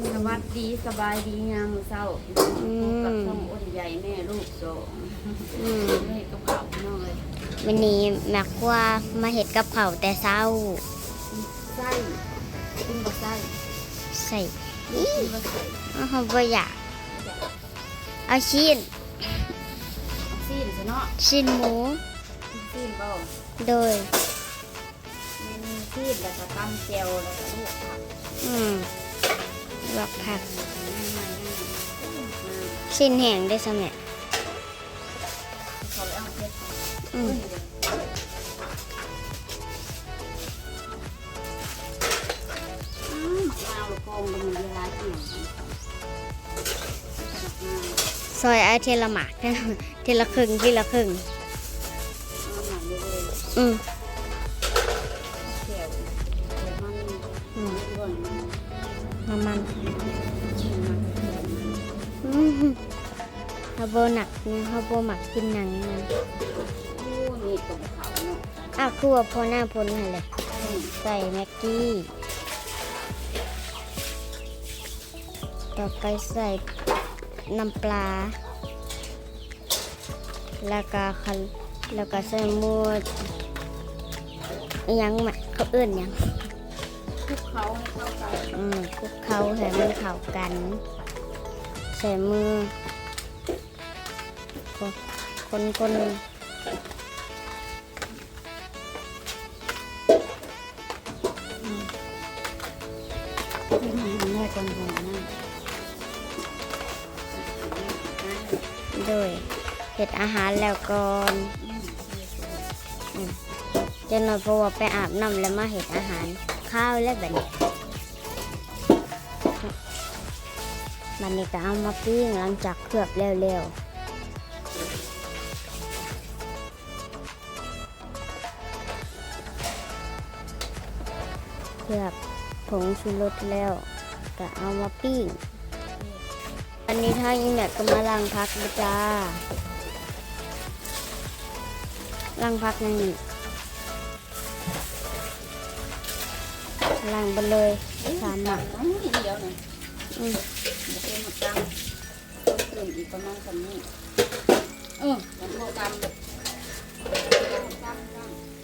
สวัสดีสบายดีงามมื้อเช้าอืพบกับมช่องอ้นใหญ่แม่ลูกสองอืมแม่กับเขาน้องเลยวันนี้แมักว่ามาเห็ดกับเผาวแต่เศร้าไส้กินบ่ไส้ใส่กินบ่ไส้เอาเขาบ่อยากเอาชิ้นซีนซะเนาะชิ้นหมูซีนบ่โดยมีซีนแล้วก็ตำแจ่วแล้วก็ลวกผักอืมลวก ผักง่ายๆชิ้นแห้งได้สมัยๆเขาเลยเอาเผ็ดอืมอืมเอาลูกโป่งมันมีเวลากินซอยเอาเทละหมากเทละครึ่งทีละครึ่งเอาหน่อยเลยอืม เขาโบหนักเนี่ยเขาโบหมักกินหนังมันโอ้นี่ตรงเขาเนาะอ้าวคือว่าพอหน้าพ้นอะไรอืมใส่แม็กกี้ ต่อไปใส่น้ำปลา แล้วก็คันแล้วก็ใส่หมูอิหยังแม่เขาเอื้นหยังคลุกเขาให้เข้ากันอืมคลุกเขาให้มันเข้ากัน ใส่มือ คนคนที่ไหนมันได้ก่อนหัวนะโดยเห็ดอาหารแล้วก่อนจนเราพอว่าไปอาบน้ำแล้วมาเห็ดอาหารข้าวแล้วแบบนี้มันนี่ก็เอามาปิ้งหลังจากเคลือบเร็วๆ เคลือบผงชูรสแล้วก็เอามาปิ้ง อันนี้ถ้าอีแม็กก็มาล้างพักนะจ้าล้างพักนั่นนี่ล้างไปเลยสามหมักอ๋อนี่เดียวนะอืมเดี๋ยวเป็นหมดตังเติมอีกประมาณสามนี้เออมันพอตำตำตำ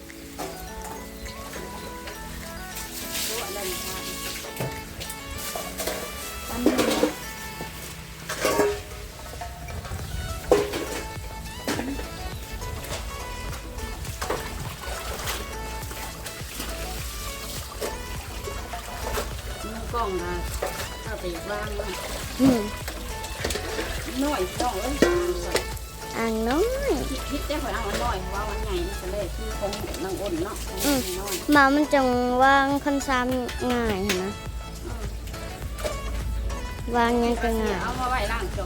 น้อยน้องเอ้ยอ่างน้อยคิดได้ข่อยเอาน้อยว่าวันใหญ่นี่ก็เลยคือของนางอ้นเนาะองน้อยหมามันจังวางคันซ้ำง่ายเห็นนะวางยังก็ง่ายเอามาไว้ล่างโจ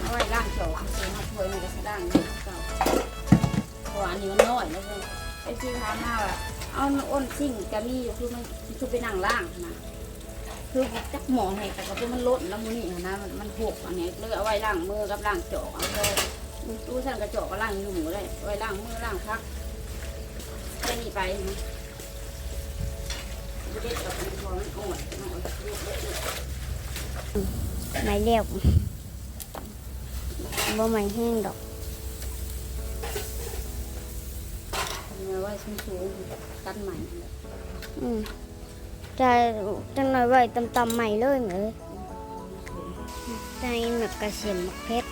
เอาไว้ล่างโจซื้อมาถ้วยมันก็สิล่างเด็กเก่าเพราะอันนี้มันน้อยแล้วเลยไอ้ที่ทำหน้าว่าเอาอ้นสิ่งจะมีอยู่คือมันคือไปนั่งล่างนะ คือจักหมอให้แต่ก็คือมันลดแล้วมือนี่นะมันมันหกอันนี้เลยเอาไว้ล่างมือกับล่างโจกเอาเลยตู้สั่นกระจกก็ล่างอยู่หมูเลยไว้ล่างมือล่างพักแค่นี้ไปนะเด็ดกับมันพอมันอ่อนมันอ่อนลูกเล็กไม่เรียบบ่ไม่แห้งดอกเนื้อไว้สูงสูงตัดใหม่อืม จะจังหน่อยไว้ตำๆใหม่เลยเหมือนใจหมักกระเสียมหมักเพชร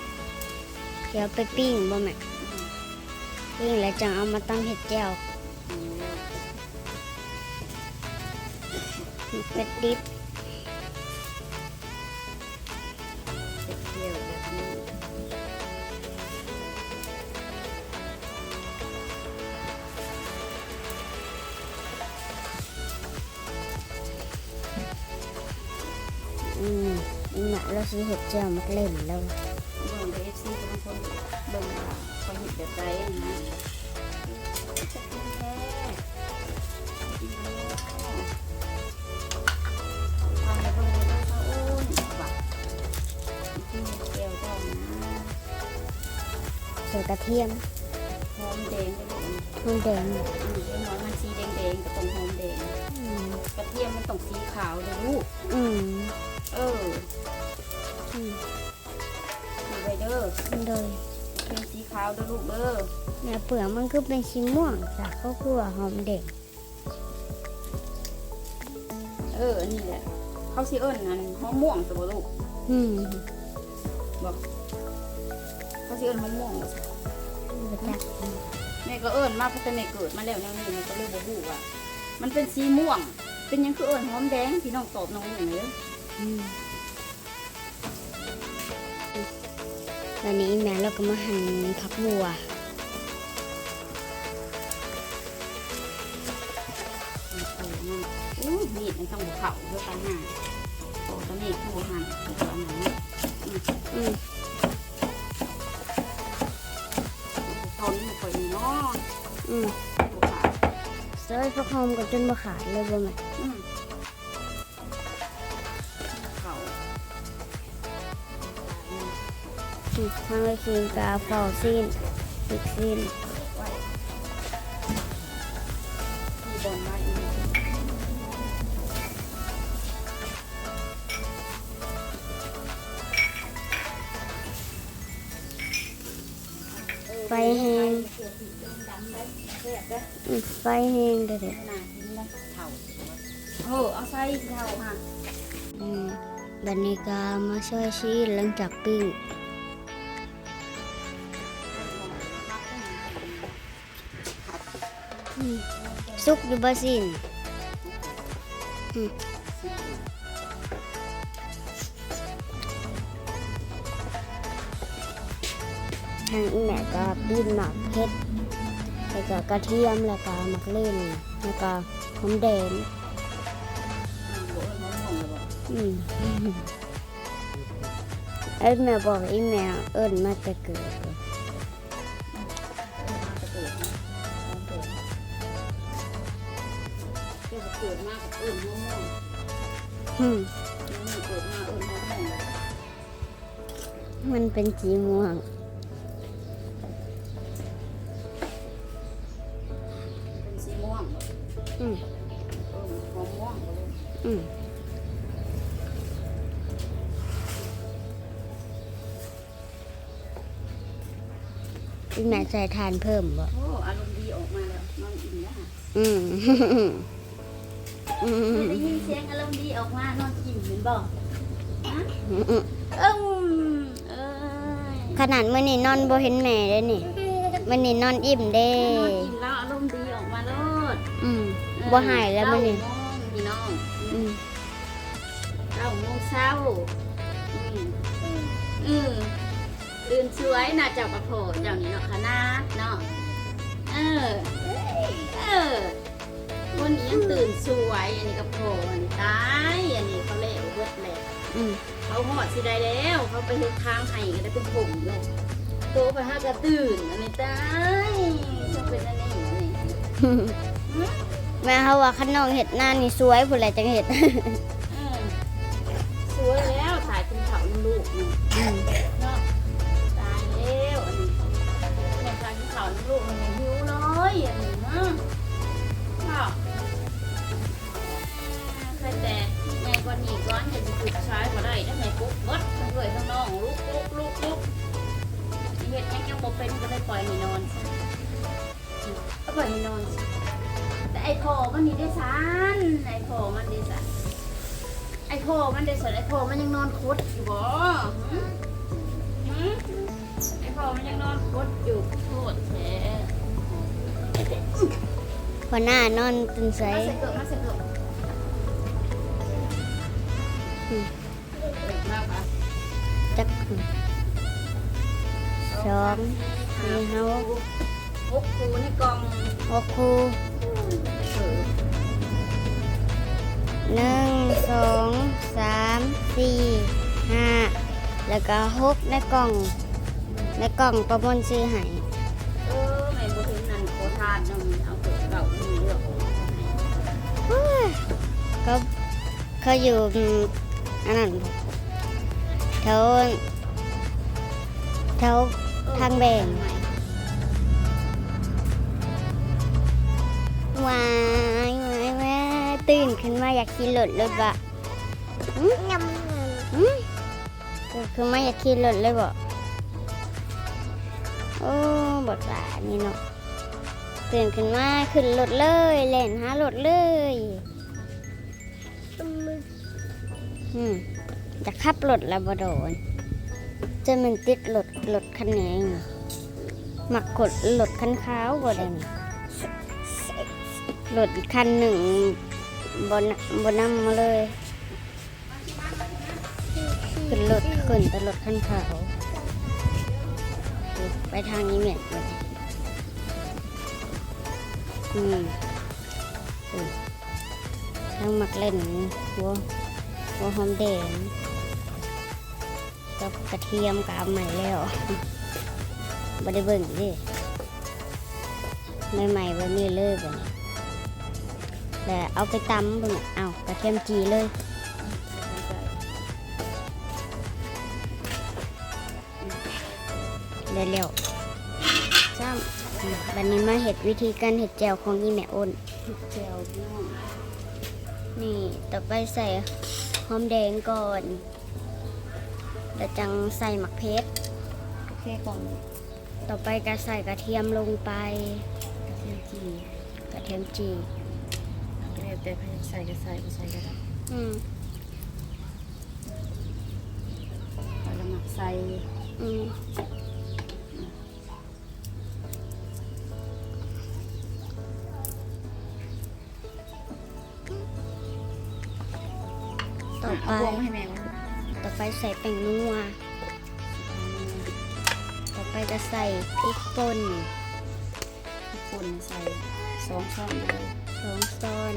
เดี๋ยวไปปิ้งบ่แม่ปิ้งแล้วจังเอามาตั้งเห็ดแก้วหมักเป็ดดิบ หมักแล้วสิเห็ดแก้วมักเล่นแล้วเบิ่งเอฟซีบางคนเบิ่งว่าเขาหยิบแบบไรนะจะกินแท้ทำให้เบิ่งเลยเขาอ้นว่ะกินเที่ยวเจ้านะใส่กระเทียมหอมแดงด้วยลูกน้ำแดงอืมเห็นหอมมันสีแดงๆกับตรงหอมแดงอืมกระเทียมมันต้องสีขาวเลยลูก อืมเออ ดูไปเด้อโดยเป็นสีขาวเด้อลูกเด้อแม่เปลือกมันก็เป็นสีม่วงจากข้าวคั่วหอมเด็ก เอออันนี้แหละเขาสิเอิ้นอันหอมม่วงตัวลูกอืมบอกเขาสิเอิ้นหอมม่วงบ่จ้ะบ่จักแม่ก็เอิ้นมาเพราะแต่แม่เกิดมาแล้วแนวนี้แม่ก็เลยบ่ฮู้ว่ามันเป็นสีม่วง เป็นหยังคือเอิ้นหอมแดงพี่น้องตอบน้องหนึ่งเลยอืม ตอนนี้แม่เราก็มาหั่นผักบัวอู้มีดมันต้องเผาด้วยกันหาโอ้ตอนนี้คือหั่นตัวอันไหนอืมทนมันค่อยมีเนาะอืมตัวขาซอยผักหอมก็จนบ่ขาดเลยบ่แม่อืม ทางเลยกินกาเฝ้าซีนอีกซีนไว้ที่บนไม้อีกไฟแห้งไฟแห้งเด้อเด้อเออเอาใส่เท่าค่ะอืมบัดนี้ก็มาช่วยชีสหลังจากปิ้ง สุกอยู่บสินทางอีแม่ก็บีบหมักเผ็ดแล้วก็กระเทียมแล้วก็หมักเล่นแล้วก็หอมแดงอืมไอ้แม่บอกไอ้แม่เอิ้นมาแต่เกิด เลยเกิดมากับอื่นม่วงอืมๆเกิดมาอื่นม่วงมันเป็นสีม่วงเป็นสีม่วงอืมเออหอมม่วงเลยอืมอีแม่ใส่ทานเพิ่มบ่โอ้อารมณ์ดีออกมาแล้วนอนอิ่มแล้วค่ะอืมอืม ได้ยินเสียงอารมณ์ดีออกมานอนอิ่มเหมือนบอกเอิ้มเอ้ยขนาดมื้อนี้นอนบ่เห็นแม่เด้นี่มื้อนี้นอนอิ่มเด้นอนอิ่มแล้วอารมณ์ดีออกมาโลดอืมบ่หายแล้วมื้อนี้เก้าโมงพี่น้องอืมเก้าโมงเช้าอืมอืมตื่นสวยน่าจะประโผเจ้านี่เนาะคณะเนาะเออเออ คนนี้ยังตื่นสวย อันนี้ก็โผอันนี้ตายอันนี้เขาเละเบิดเลยอืมเขาหอดสิได้แล้ว เขาไปเฮ็ดทางให้ก็ได้เป็นผมเลยโตไปห้ากระตื่น อันนี้ตายจะเป็นอันนี้อันนี้แม่เขาว่าขนมเห็ดหน้านี่สวยผู้ใดจังเห็ดเออสวยแล้วตายเป็นเขาลูกนี่ เนาะตายแล้วอันนี้แม่ตายเป็นเขาลูกมันยังหิวเลยอันนี้ ว่านี้ก้อนจะจะถูกใช้ก็ได้ถ้าแม่ปุ๊บเบิดทั้งเลยทั้งน้องลุกลุกลุกลุกเฮ็ดยังยังบ่เป็นก็ได้ปล่อยให้นอนซะเอาปล่อยให้นอนซะแต่ไอ้พอมันนี่ได้ซันไอ้พอมันได้ซันไอ้พอมันได้ซันไอ้พอมันยังนอนคดอยู่บ่หึหึไอ้พอมันยังนอนคดอยู่โทษแท้พอหน้านอนตื่นใสมาใส่เกิดมาใส่เกิดอืมเกิด มากอะจักสองสี่ห้าหกคูในกล่องหกคูเออหนึ่งสองสามสี่ห้าแล้วก็หกในกล่องในกล่องประมวลซื้อให้เออแม่บ่เห็นนั่นโคทานนั่นเอาเกิดเก่ามันมีเรื่องก็เขาอยู่ อันนั้นแถวแถวทางแบ่งวายวายวายตื่นขึ้นมาอยากขี่รถเลยบะอืมยำอืมตื่นขึ้นมาอยากขี่รถเลยบ่โอ้บทบานี่เนาะตื่นขึ้นมาขึ้นรถเลยเล่นหารถเลย อืมจะขับรถแล้วบ่โดนจะมันติดรถรถคันนี้ไงมักกดรถคันขาวบ่ได้นี่รถคันหนึ่งบนบนน้ำมาเลยขึ้นรถขึ้นแต่รถคันขาวไปทางนี้เมียเลยอืมอืมทางมักเล่นหัว หัวหอมแดงกับกระเทียมกับเอาใหม่แล้วบ่ได้เบิ่งดิใหม่ๆแบบนี้เลยบ่นี้แล้วเอาไปตำเบิ่งเอากระเทียมจีเลยเร็วๆจ้ำบัดนี้มาเห็ดวิธีการเห็ดแจวของยี่แม่อ้นแจวพี่น้องนี่ต่อไปใส่ หอมแดงก่อนแล้วจังใส่หมักเพชรโอเคก่อนต่อไปก็ใส่กระเทียมลงไป กระเทียมจีกระเทียมจีแล้วแต่ใส่ก็ใส่ไม่ใส่ก็ได้อืมแล้วหมักใส่อืม เอาบวงมาให้แม่ก่อนต่อไปใส่แป้งนัว ต่อไปก็ใส่พริกป่นคนใส่สองช้อนเลยสองซ้อน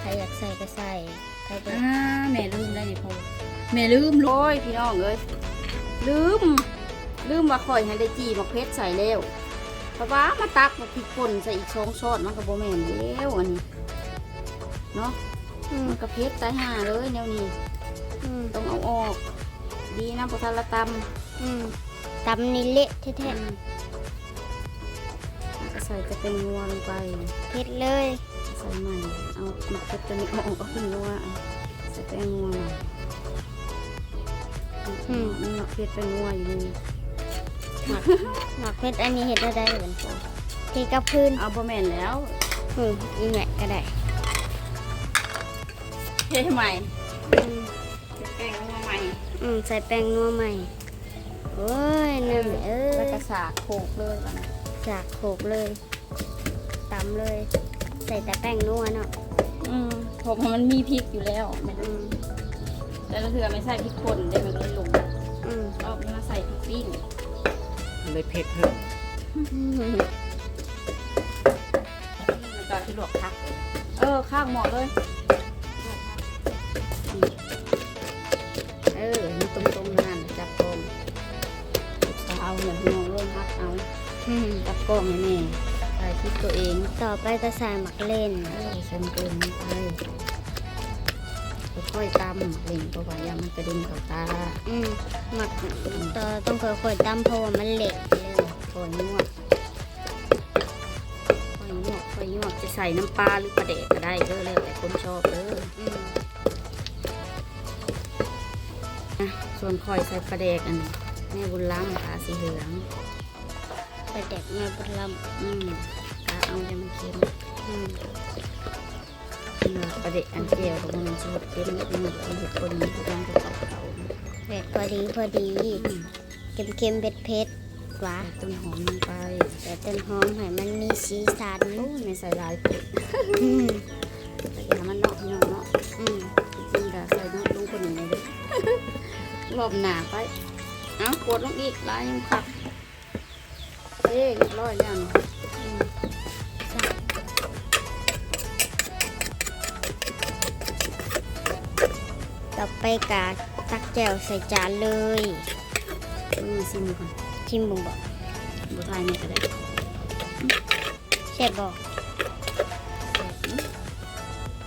ใครอยากใส่ก็ใส่ใครจะอ่าแม่ลืมแล้วนี่พ่อแม่ลืมโอ้ยพี่น้องเอ้ยลืม ลืมว่าข่อยให้ได้จีมะเพชรใส่แล้วเพราะว่ามาตักมาพริกป่นใส่อีกสองช้อนมันก็บ่แม่นแล้วอันนี้เนาะอื มมันก็เพชรตายห่าเลยแนวนี้อืมต้องเอาออก ดีนะพอทันละตอืมตำนี่เละแท้ำแล้วก็ใส่จะเป็นงัวลงไปๆเผ็ดเลย ใส่ใหม่ เอาหมักเพชรตัวนี้เอาออกก็ขึ้นงัวอะใส่แป้งงัวหน่อยอืมนี่หมักเพชรเป็นงัวอยู่นี่หมักหมักเผ็ดอันนี้เห็ดได้ได้เหมือนกันที่กับพื้นเอาบะแม่นแล้วอืมอีแม่ก็ได้ เทใหม่อืมแป้งงัวใหม่อืมใส่แป้งนัวใหม่โอ้ยนั่นเอ้แล้วยก็สากโขกเลยก่อนจากโขกเลยตำเลย ใส่แต่แป้งนัวเนาะอืมเพราะมันมีพริกอยู่แล้วไม่อืมแต่ละเถื่อไม่ใส่พริกป่นเดี๋ยวมันก็เลยหลงอืมรอบนี้มาใส่พริกปิ้งเลยเผ็ดเพิ่มมันก็ที่ลวกคัก เออข้างหมอเลย อืมจับกล้องให้แม่ถ่ายคลิปตัวเองต่อไปก็ใส่หมักเล่นเออใส่เกินไปค่อยๆตำเล่งเพราะว่าอย่ามันกระเด็นเข้าตาอืมหมักต่อต้องค่อยๆตำเพราะว่ามันเละเลยค่อยนวดค่อยนวดค่อยนวดจะใส่น้ำปลาหรือปลาเดกก็ได้เด้อแล้วแต่คนชอบเด้ออืมนะส่วนคอยใส่ปลาเดกอันนี้แม่บุญล้ำขาสีเหลือง ไปเด็กแม่บุญลอืมกาเอาจะมันเค็มำอืมเนื้อปลาเดกอันเจียวกับมันจะเค็มนิดนึงมันจะคนมันจะยังจะเขาเขาเผ็ดพอดีพอดีอืมเค็มเค็มๆเผ็ดเผ็ดๆหวาใส่ต้นหอมลงไปแต่ต้นหอมให้มันมีสีสันโอ้ยไม่ใส่หลายเผ็ดอืมแต่อย่ามันเนาะพี่น้องเนาะอืมจริงๆก็ใส่น้ำลงคนหนึ่งเลยเด้อรอบหนาไปเอ้ากดลงอีกลายยังขับ เอ้เรียบร้อยแล้วเนาะอืมต่อไปกาตักแจ่วใส่จานเลยอืมซิมก่อนชิมบุงบอกบัทายนี่ก็ได้เชฟบอก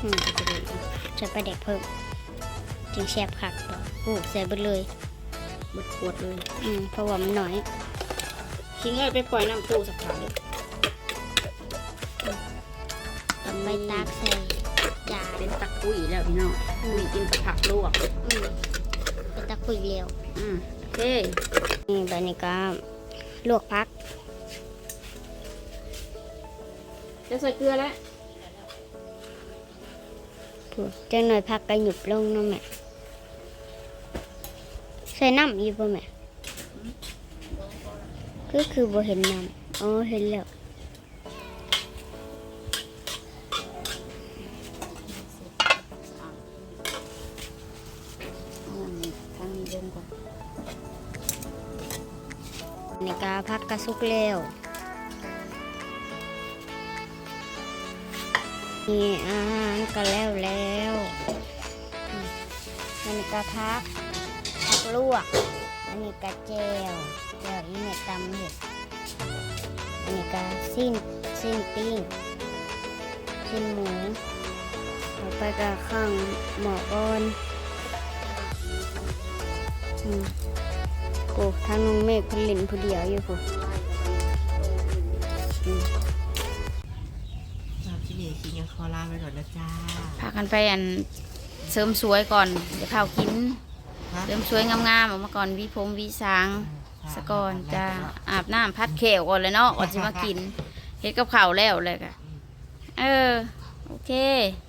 อืมก็จะได้อะจะไปเด็กเพิ่มจึงแชบคักบอกโอ้ใส่เบดเลยเบดขวดเลย อืมเพราะว่ามันน้อย คิงเอ้ยไปปล่อยน้ำตู้สักพักเลยต่อไปตากใส่จานเป็นตะกุยแล้วพี่น้องกุยกินกับผักลวกอืมเป็นตะคุยเร็วอืมโอเคนี่แบบนี้ก็ลวกพัก จะใส่เกลือแล้วพูดจังหน่อยพักก็หยุบลงเนาะแม่ใส่น้ำอยู่ป่ะแม่ ก็คือบ่เห็นน้ำอ๋อเห็นแล้วเอาอันนี้ทางนี้ลงก่อนนี่ก็พักกระสุกแล้วนี่อาหารก็แล้วแล้วมันนี้ก็พักพักลวก อันนี้ก็แจว แจวอีเม็ดตำเห็ดอันนี้ก็สิ้นสิ้นปิ้งสิ้นหมูต่อไปก็ข้างหมอก้อนอืมกูทางน้องเมฆเพนลินผู้เดียวอยู่กูอืมสำหรับที่นี่คิงยังขอลาไปก่อนนะจ้าพากันไปอันเสริมสวยก่อน เดี๋ยวข้าวกินฮะเสริมสวยงามๆออกมาก่อนวีผมวีสาง สะก่อนจะอาบน้ำพัดเขวก่อนเลยเนาะก่อนจะมากินเฮ็ดกับข้าวแล้วเลยก็เออ โอเคโ